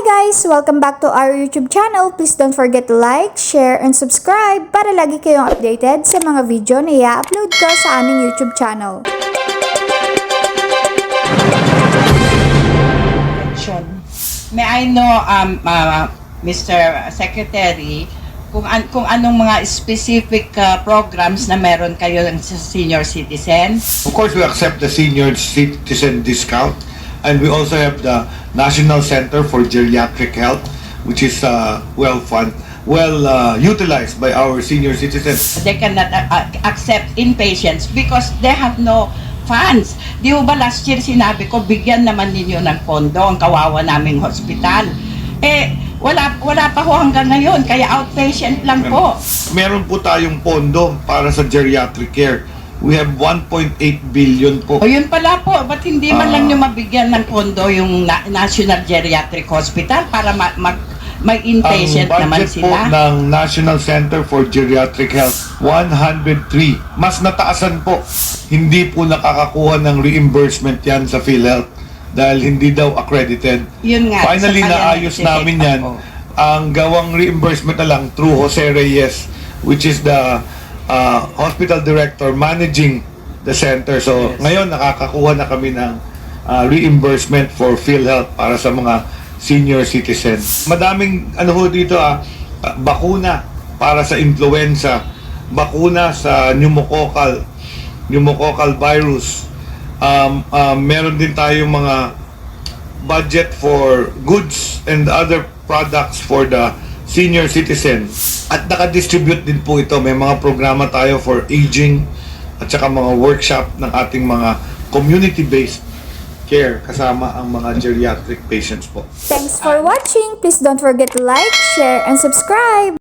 guys! Welcome back to our YouTube channel. Please don't forget to like, share, and subscribe para lagi kayong updated sa mga video na i-upload ko sa aming YouTube channel. May I know, um, uh, Mr. Secretary, kung, an- kung anong mga specific uh, programs na meron kayo sa senior citizen? Of course, we accept the senior citizen discount, and we also have the National Center for Geriatric Health, which is uh, well fund, well uh, utilized by our senior citizens. They cannot uh, uh, accept inpatients because they have no funds. Di ba last year sinabi ko, bigyan naman ninyo ng pondo ang kawawa naming hospital. Eh, wala, wala pa ho hanggang ngayon, kaya outpatient lang po. Meron po tayong pondo para sa geriatric care. We have 1.8 billion po. O yun pala po, ba't hindi man Ah. lang nyo mabigyan ng pondo yung Na- National Geriatric Hospital para ma- mag- may Ang inpatient naman budget po sila? ng National Center for Geriatric Health, 103. Mas nataasan po. Hindi po nakakakuha ng reimbursement yan sa PhilHealth dahil hindi daw accredited. Yun nga. Finally, isa pa yan naayos namin yan. po. Ang gawang reimbursement na lang through Jose Reyes, which is the uh, hospital director managing the center. So, Yes. ngayon nakakakuha na kami ng uh, reimbursement for PhilHealth para sa mga senior citizens. Madaming ano ho dito ah, bakuna para sa influenza, bakuna sa pneumococcal, pneumococcal virus. Um, um, meron din tayong mga budget for goods and other products for the senior citizen. At naka-distribute din po ito. May mga programa tayo for aging at saka mga workshop ng ating mga community-based care kasama ang mga geriatric patients po. Thanks for watching! Please don't forget to like, share, and subscribe!